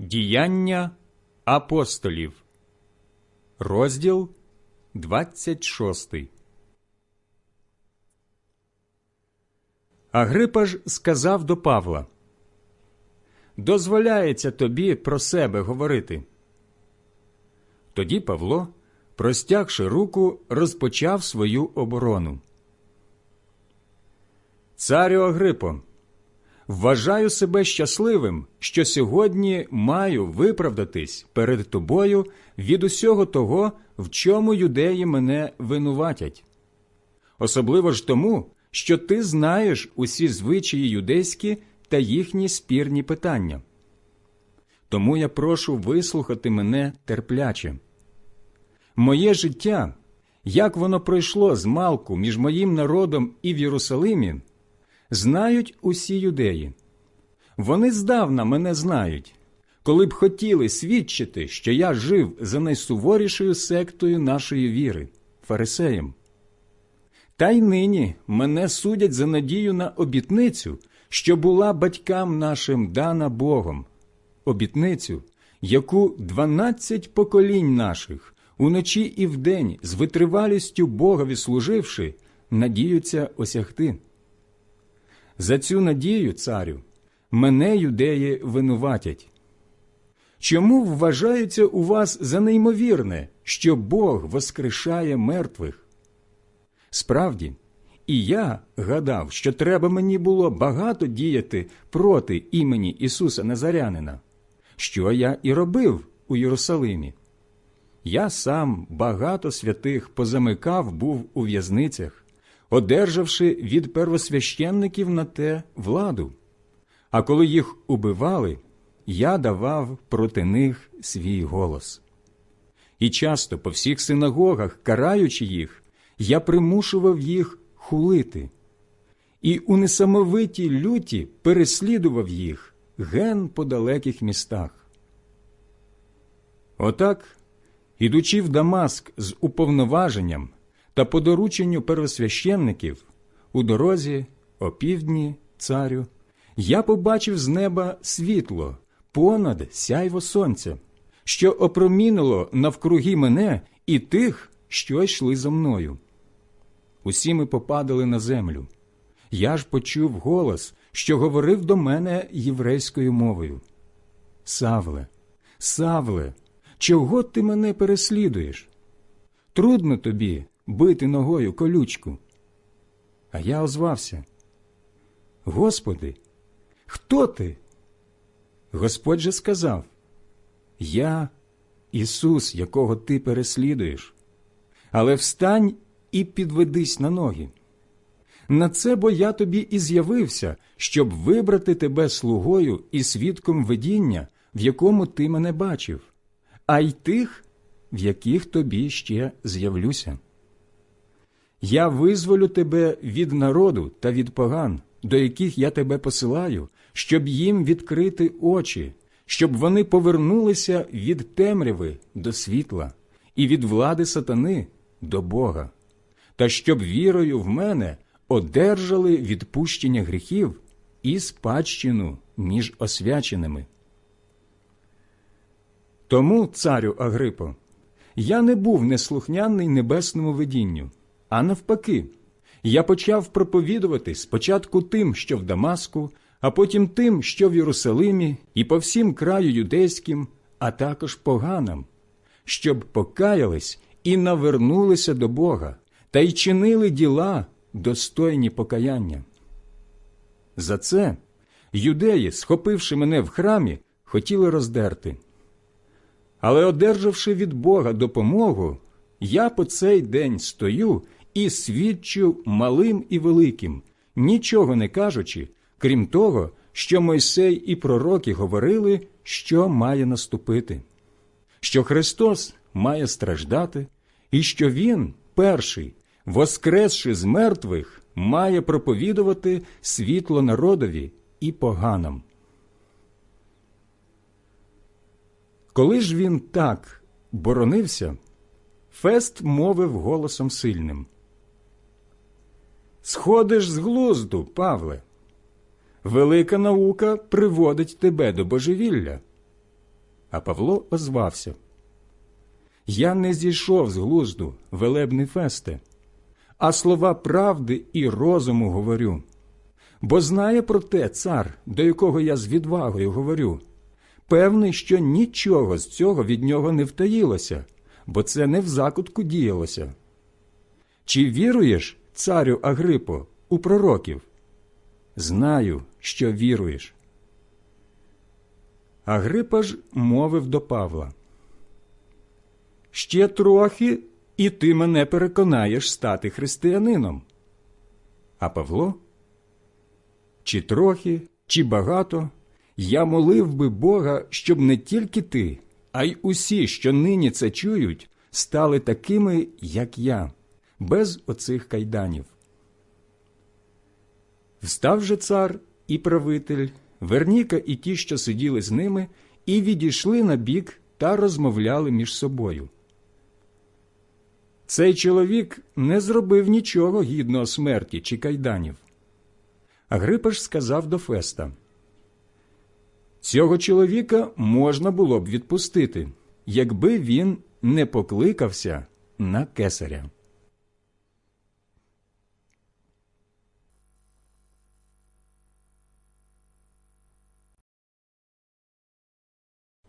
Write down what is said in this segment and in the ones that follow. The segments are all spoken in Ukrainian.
Діяння апостолів, розділ 26. Агрипа ж сказав до Павла Дозволяється тобі про себе говорити. Тоді Павло, простягши руку, розпочав свою оборону. Царю Агрипо, вважаю себе щасливим, що сьогодні маю виправдатись перед тобою від усього того, в чому юдеї мене винуватять. Особливо ж тому, що ти знаєш усі звичаї юдейські та їхні спірні питання. Тому я прошу вислухати мене терпляче. Моє життя, як воно пройшло з малку між моїм народом і в Єрусалимі, знають усі юдеї. Вони здавна мене знають, коли б хотіли свідчити, що я жив за найсуворішою сектою нашої віри фарисеєм. Та й нині мене судять за надію на обітницю, що була батькам нашим дана Богом, обітницю, яку дванадцять поколінь наших уночі і вдень з витривалістю Богові служивши, надіються осягти. За цю надію, царю, мене юдеї винуватять. Чому вважається у вас за неймовірне, що Бог воскрешає мертвих? Справді, і я гадав, що треба мені було багато діяти проти імені Ісуса Назарянина, що я і робив у Єрусалимі. Я сам багато святих позамикав був у в'язницях, одержавши від первосвященників на те владу. А коли їх убивали, я давав проти них свій голос. І часто по всіх синагогах, караючи їх, я примушував їх хулити, і у несамовитій люті переслідував їх ген по далеких містах. Отак, ідучи в Дамаск з уповноваженням та по дорученню первосвященників, у дорозі, опівдні, царю, я побачив з неба світло понад сяйво сонця, що опромінило навкруги мене і тих, що йшли за мною. Усі ми попадали на землю. Я ж почув голос, що говорив до мене єврейською мовою. Савле, Савле, чого ти мене переслідуєш? Трудно тобі бити ногою колючку. А я озвався. Господи, хто ти? Господь же сказав Я Ісус, якого ти переслідуєш, але встань і підведись на ноги. На це бо я тобі і з'явився, щоб вибрати тебе слугою і свідком видіння, в якому ти мене бачив, а й тих, в яких тобі ще з'явлюся. Я визволю тебе від народу та від поган, до яких я тебе посилаю, щоб їм відкрити очі, щоб вони повернулися від темряви до світла і від влади сатани до Бога, та щоб вірою в мене одержали відпущення гріхів і спадщину між освяченими. Тому, царю Агрипо, я не був неслухняний небесному видінню, а навпаки, я почав проповідувати спочатку тим, що в Дамаску, а потім тим, що в Єрусалимі, і по всім краю юдейським, а також поганам, щоб покаялись і навернулися до Бога та й чинили діла, достойні покаяння. За це юдеї, схопивши мене в храмі, хотіли роздерти. Але, одержавши від Бога допомогу, я по цей день стою і свідчу малим і великим, нічого не кажучи, крім того, що Мойсей і пророки говорили, що має наступити, що Христос має страждати, і що Він, перший, воскресши з мертвих, має проповідувати світло народові і поганам. Коли ж він так боронився, Фест мовив голосом сильним. Сходиш з глузду, Павле. Велика наука приводить тебе до божевілля. А Павло озвався. Я не зійшов з глузду, велебний фесте, а слова правди і розуму говорю. Бо знає про те цар, до якого я з відвагою говорю, певний, що нічого з цього від нього не втаїлося, бо це не в закутку діялося. Чи віруєш, царю Агрипо, у пророків? Знаю, що віруєш. Агрипа ж мовив до Павла. Ще трохи, і ти мене переконаєш стати християнином. А Павло? Чи трохи, чи багато, я молив би Бога, щоб не тільки ти, а й усі, що нині це чують, стали такими, як я, без оцих кайданів. Встав же цар і правитель, Верніка і ті, що сиділи з ними, і відійшли на бік та розмовляли між собою. Цей чоловік не зробив нічого гідного смерті чи кайданів. Агрипа ж сказав до Феста Цього чоловіка можна було б відпустити, якби він не покликався на кесаря.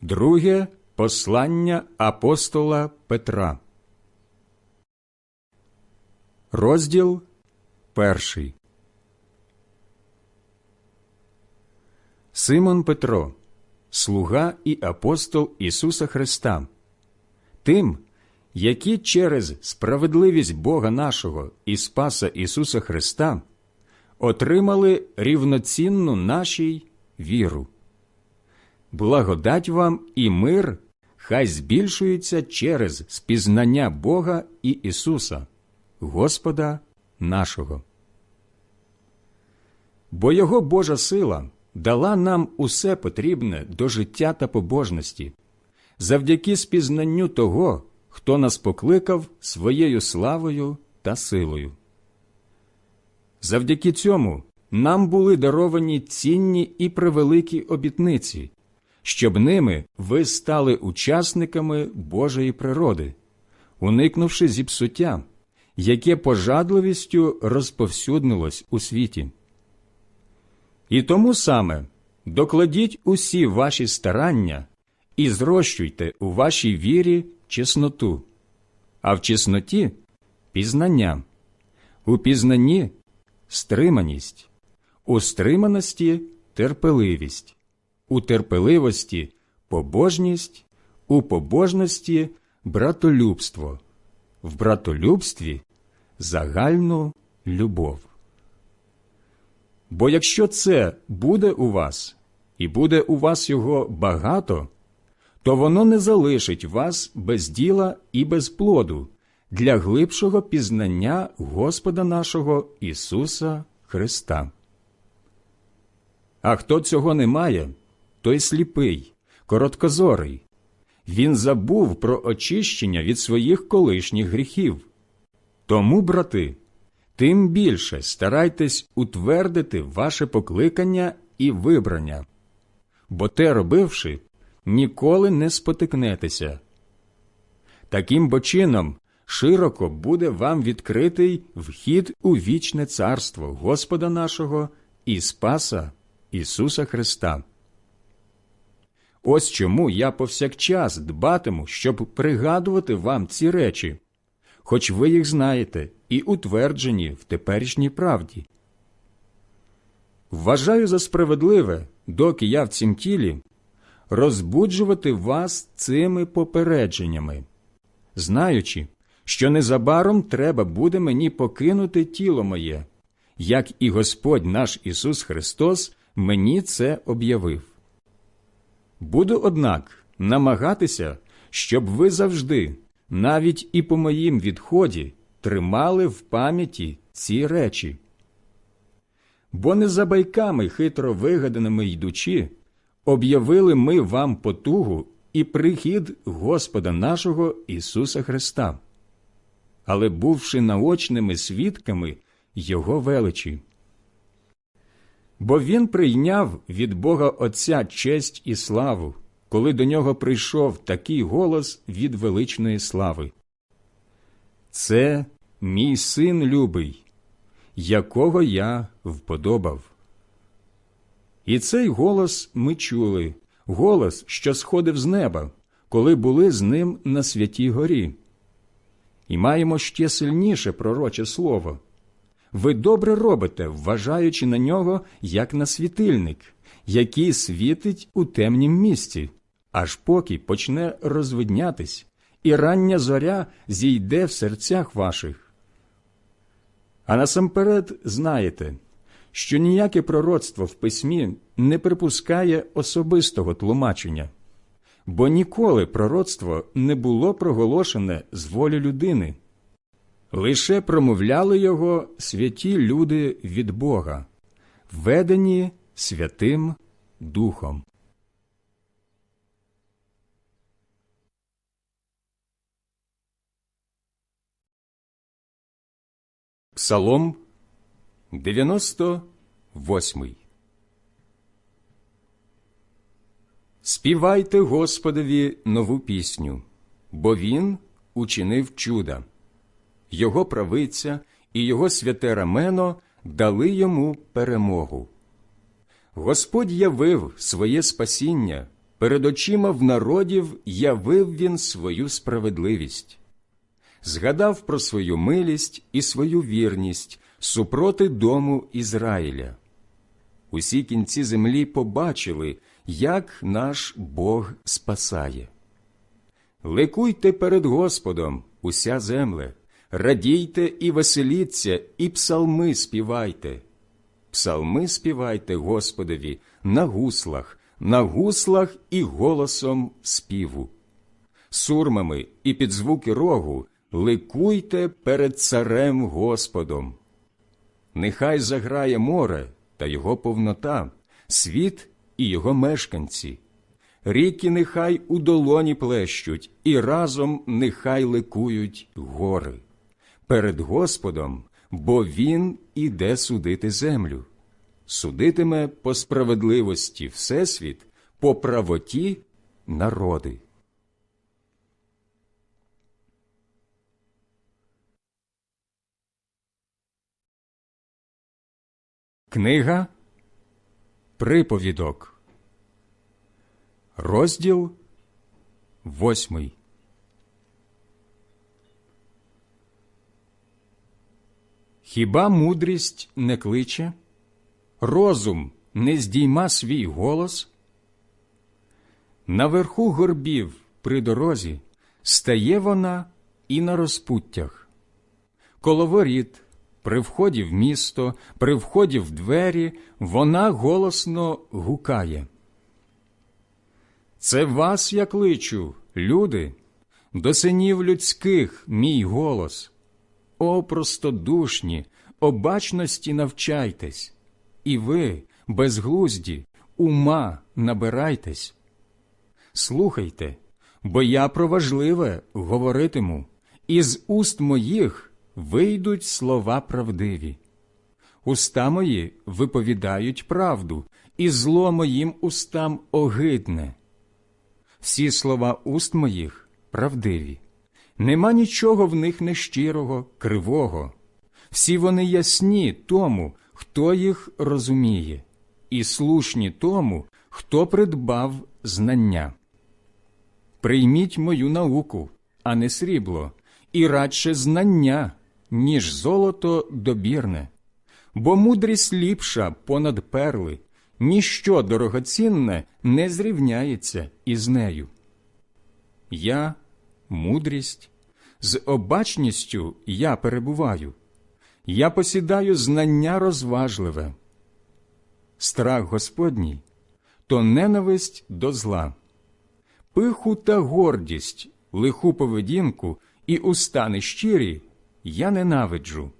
Друге послання апостола Петра. Розділ перший. Симон Петро, слуга і апостол Ісуса Христа, тим, які через справедливість Бога нашого і Спаса Ісуса Христа отримали рівноцінну нашій віру. Благодать вам і мир хай збільшується через спізнання Бога і Ісуса, Господа нашого. Бо Його Божа сила дала нам усе потрібне до життя та побожності, завдяки спізнанню того, хто нас покликав своєю славою та силою. Завдяки цьому нам були даровані цінні і превеликі обітниці, щоб ними ви стали учасниками Божої природи, уникнувши зіпсуття, яке пожадливістю розповсюднилось у світі. І тому саме докладіть усі ваші старання і зрощуйте у вашій вірі чесноту, а в чесноті пізнання, у пізнанні стриманість, у стриманості терпеливість, у терпеливості побожність, у побожності братолюбство, в братолюбстві загальну любов. Бо якщо це буде у вас, і буде у вас його багато, то воно не залишить вас без діла і без плоду для глибшого пізнання Господа нашого Ісуса Христа. А хто цього не має, той сліпий, короткозорий. Він забув про очищення від своїх колишніх гріхів. Тому, брати, тим більше старайтесь утвердити ваше покликання і вибрання, бо те робивши, ніколи не спотикнетеся. Таким бо чином широко буде вам відкритий вхід у вічне царство Господа нашого і Спаса Ісуса Христа. Ось чому я повсякчас дбатиму, щоб пригадувати вам ці речі, хоч ви їх знаєте і утверджені в теперішній правді. Вважаю за справедливе, доки я в цім тілі, розбуджувати вас цими попередженнями, знаючи, що незабаром треба буде мені покинути тіло моє, як і Господь наш Ісус Христос мені це об'явив. Буду, однак, намагатися, щоб ви завжди, навіть і по моїм відході, тримали в пам'яті ці речі. Бо не за байками хитро вигаданими йдучи, об'явили ми вам потугу і прихід Господа нашого Ісуса Христа, але бувши наочними свідками Його величі. Бо Він прийняв від Бога Отця честь і славу, коли до нього прийшов такий голос від величної слави. Це мій син любий, якого я вподобав. І цей голос ми чули, голос, що сходив з неба, коли були з ним на святій горі. І маємо ще сильніше пророче слово. Ви добре робите, вважаючи на нього як на світильник, який світить у темнім місці, аж поки почне розвиднятись, і рання зоря зійде в серцях ваших. А насамперед знаєте, що ніяке пророцтво в письмі не припускає особистого тлумачення, бо ніколи пророцтво не було проголошене з волі людини. Лише промовляли його святі люди від Бога, ведені Святим Духом. Псалом 98 Співайте Господові нову пісню, бо Він учинив чуда. Його правиця і його святе рамено дали йому перемогу. Господь явив своє спасіння, перед очима в народів явив він свою справедливість, згадав про свою милість і свою вірність супроти дому Ізраїля. Усі кінці землі побачили, як наш Бог спасає. Ликуйте перед Господом, уся земле, радійте і веселіться, і псалми співайте. Псалми співайте Господові на гуслах, на гуслах і голосом співу. Сурмами і під звуки рогу ликуйте перед царем Господом. Нехай заграє море та його повнота, світ і його мешканці. Ріки нехай у долоні плещуть, і разом нехай ликують гори. Перед Господом, бо Він іде судити землю, судитиме по справедливості Всесвіт, по правоті народи. Книга Приповідок, розділ восьмий. Хіба мудрість не кличе, розум не здійма свій голос? Наверху горбів при дорозі стає вона і на розпуттях, коло воріт, при вході в місто, при вході в двері вона голосно гукає. Це вас я кличу, люди, до синів людських мій голос. О, простодушні, обачності навчайтесь, і ви, безглузді, ума набирайтесь. Слухайте, бо я про важливе говоритиму, і з уст моїх вийдуть слова правдиві. Уста мої виповідають правду, і зло моїм устам огидне. Всі слова уст моїх правдиві. Нема нічого в них нещирого, кривого. Всі вони ясні тому, хто їх розуміє, і слушні тому, хто придбав знання. Прийміть мою науку, а не срібло, і радше знання, ніж золото добірне, бо мудрість ліпша понад перли, ніщо дорогоцінне не зрівняється із нею. Я мудрість, з обачністю я перебуваю, я посідаю знання розважливе. Страх Господній то ненависть до зла, пиху та гордість, лиху поведінку і уста нещирі я ненавиджу.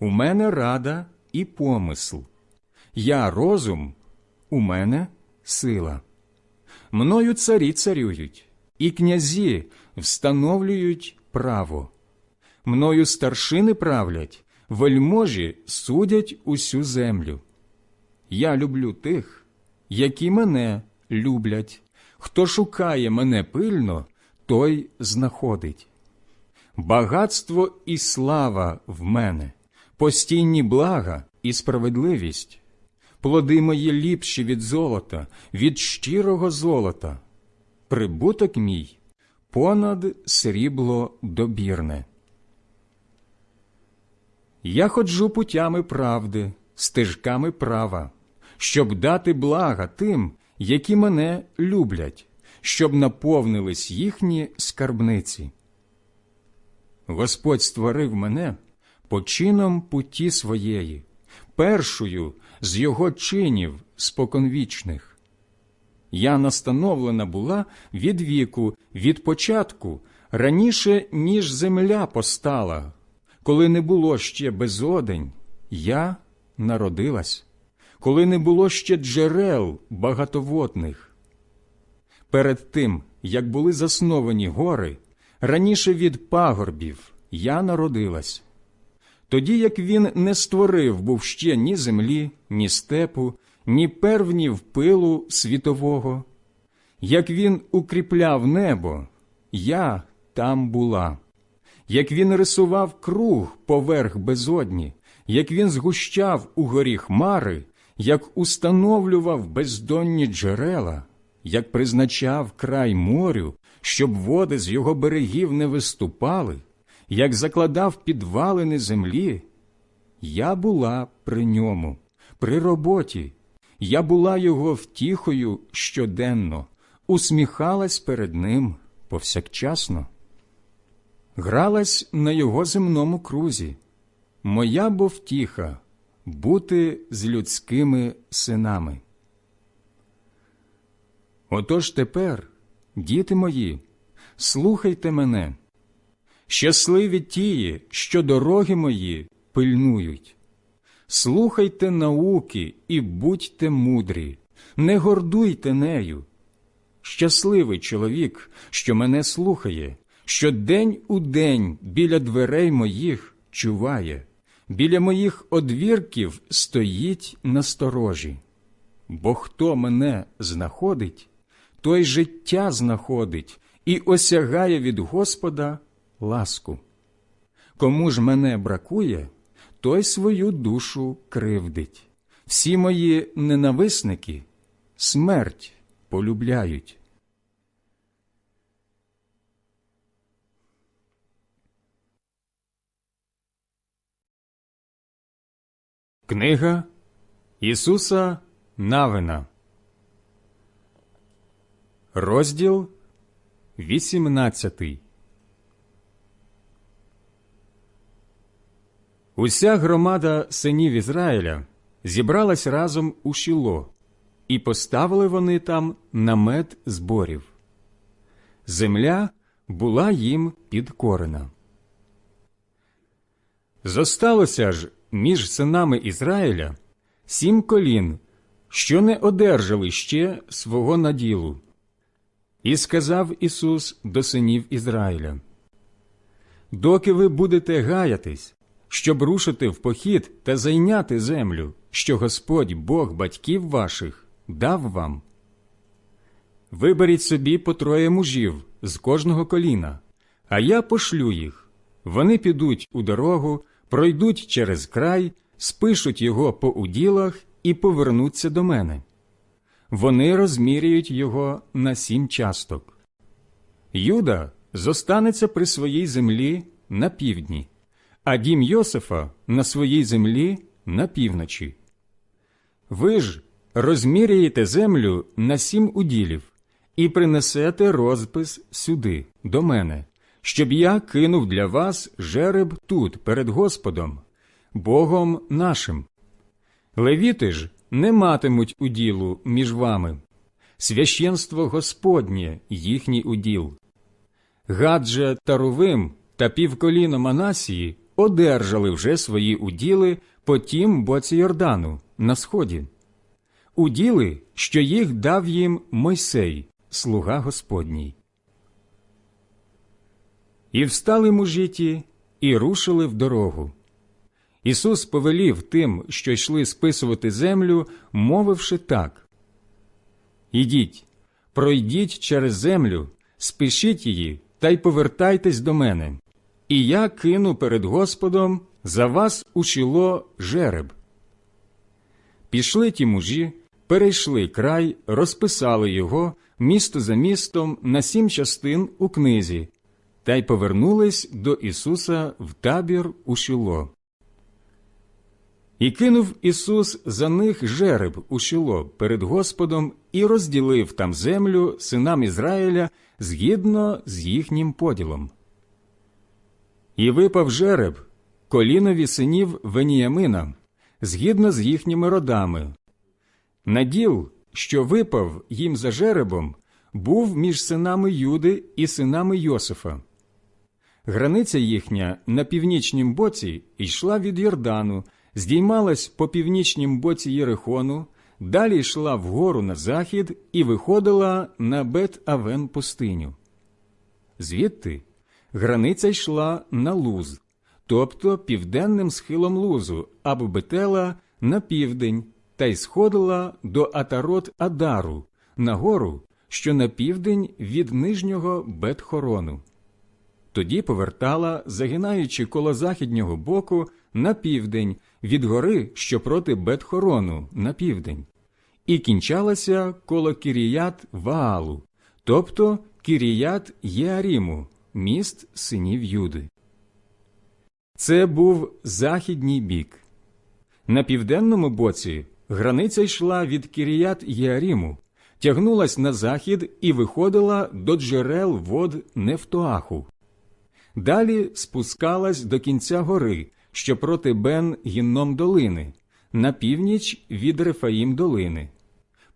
У мене рада і помисл, я розум, у мене сила. Мною царі царюють, і князі встановлюють право. Мною старшини правлять, вельможі судять усю землю. Я люблю тих, які мене люблять, Хто шукає мене пильно, той знаходить. Багатство і слава в мене, постійні блага і справедливість, плоди мої ліпші від золота, від щирого золота, прибуток мій понад срібло добірне. Я ходжу путями правди, стежками права, щоб дати блага тим, які мене люблять, щоб наповнились їхні скарбниці. Господь створив мене почином путі своєї, першою з його чинів споконвічних. Я настановлена була від віку, від початку, раніше, ніж земля постала, коли не було ще безодень, я народилась, коли не було ще джерел багатоводних. Перед тим, як були засновані гори, раніше від пагорбів я народилась. Тоді як він не створив був ще ні землі, ні степу, ні первнів пилу світового. Як він укріпляв небо, я там була. Як він рисував круг поверх безодні, як він згущав у горі хмари, як установлював бездонні джерела, як призначав край морю, щоб води з його берегів не виступали, як закладав підвалини землі, я була при ньому, при роботі, я була його втіхою щоденно, усміхалась перед ним повсякчасно, гралась на його земному крузі. Моя бо втіха бути з людськими синами. Отож тепер, діти мої, слухайте мене, щасливі тії, що дороги мої пильнують. Слухайте науки і будьте мудрі, не гордуйте нею. Щасливий чоловік, що мене слухає, що день у день біля дверей моїх чуває, біля моїх одвірків стоїть на сторожі. Бо хто мене знаходить, той життя знаходить і осягає від Господа ласку. Кому ж мене бракує, той свою душу кривдить. Всі мої ненависники смерть полюбляють. Книга Ісуса Навина, розділ 18 Уся громада синів Ізраїля зібралась разом у Шіло, і поставили вони там намет зборів. Земля була їм підкорена. Зосталося ж між синами Ізраїля сім колін, що не одержали ще свого наділу. І сказав Ісус до синів Ізраїля: Доки ви будете гаятись, щоб рушити в похід та зайняти землю, що Господь Бог батьків ваших дав вам. Виберіть собі по троє мужів з кожного коліна, а я пошлю їх. Вони підуть у дорогу, пройдуть через край, спишуть його по уділах і повернуться до мене. Вони розміряють його на сім часток. Юда зостанеться при своїй землі на півдні, а дім Йосифа на своїй землі на півночі. Ви ж розміряєте землю на сім уділів і принесете розпис сюди, до мене, щоб я кинув для вас жереб тут, перед Господом, Богом нашим. Левіти ж не матимуть уділу між вами, священство Господнє їхній уділ. Гадже та Рувим та півколіно Манасії одержали вже свої уділи по тім боці Йордану на сході. Уділи, що їх дав їм Мойсей, слуга Господній. І встали мужі і рушили в дорогу. Ісус повелів тим, що йшли списувати землю, мовивши так Ідіть, пройдіть через землю, спішіть її та й повертайтесь до мене. І я кину перед Господом за вас у шіло жереб. Пішли ті мужі, перейшли край, розписали його місто за містом на сім частин у книзі, та й повернулись до Ісуса в табір у Шіло. І кинув Ісус за них жереб у Шіло перед Господом і розділив там землю синам Ізраїля згідно з їхнім поділом. І випав жереб колінові синів Веніямина, згідно з їхніми родами. Наділ, що випав їм за жеребом, був між синами Юди і синами Йосифа. Границя їхня на північнім боці йшла від Йордану, здіймалась по північнім боці Єрихону, далі йшла вгору на захід і виходила на Бет-Авен пустиню. Звідти границя йшла на Луз, тобто південним схилом Лузу, або Бетела на південь, та й сходила до Атарот Адару, на гору, що на південь від нижнього Бет-Хорону. Тоді повертала, загинаючи коло західнього боку на південь від гори, що проти Бет-Хорону на південь, і кінчалася коло Кіріят Ваалу, тобто Кіріят Єаріму, міст синів Юди. Це був західній бік. На південному боці границя йшла від Кіріят Єаріму, тягнулась на захід і виходила до джерел вод Нефтоаху. Далі спускалась до кінця гори, що проти Бен Гінном долини, на північ від Рефаїм долини.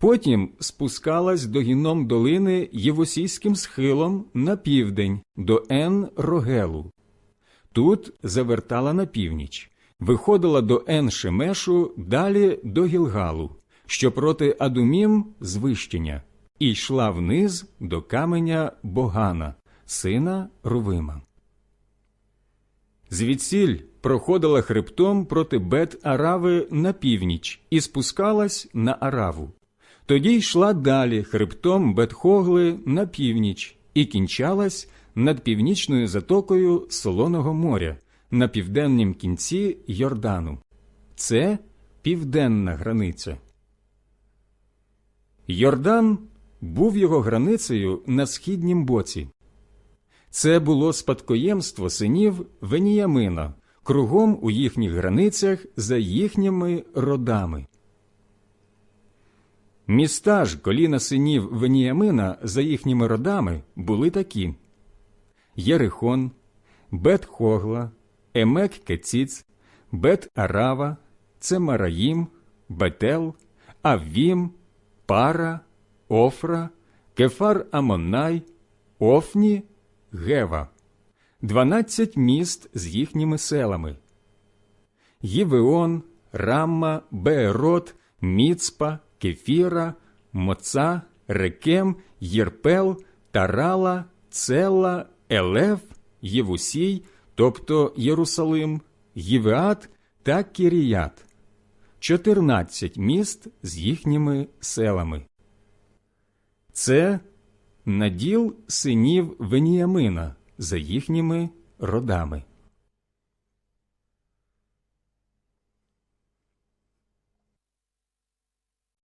Потім спускалась до Гінном долини Євосійським схилом на південь до Ен Рогелу. Тут завертала на північ, виходила до Ен Шемешу, далі до Гілгалу, що проти Адумім звищення, і йшла вниз до каменя Богана, сина Рувима. Звідсіль проходила хребтом проти Бет-Арави на північ і спускалась на Араву. Тоді йшла далі хребтом Бет-Хогли на північ і кінчалась над північною затокою Солоного моря на південнім кінці Йордану. Це південна границя. Йордан був його границею на східнім боці. Це було спадкоємство синів Веніямина, кругом у їхніх границях за їхніми родами. Міста ж коліна синів Веніямина за їхніми родами були такі. Єрихон, Бет-Хогла, Емек Кеціц, Бет-Арава, Цемараїм, Бетел, Аввім, Пара, Офра, Кефар Амонай, Офні, Гева, дванадцять міст з їхніми селами. Євеон, Рамма, Беерот, Міцпа, Кефіра, Моца, Рекем, Єрпел, Тарала, Целла, Елев, Євусій, тобто Єрусалим, Євеат та Кіріят, чотирнадцять міст з їхніми селами. Це наділ синів Веніямина за їхніми родами.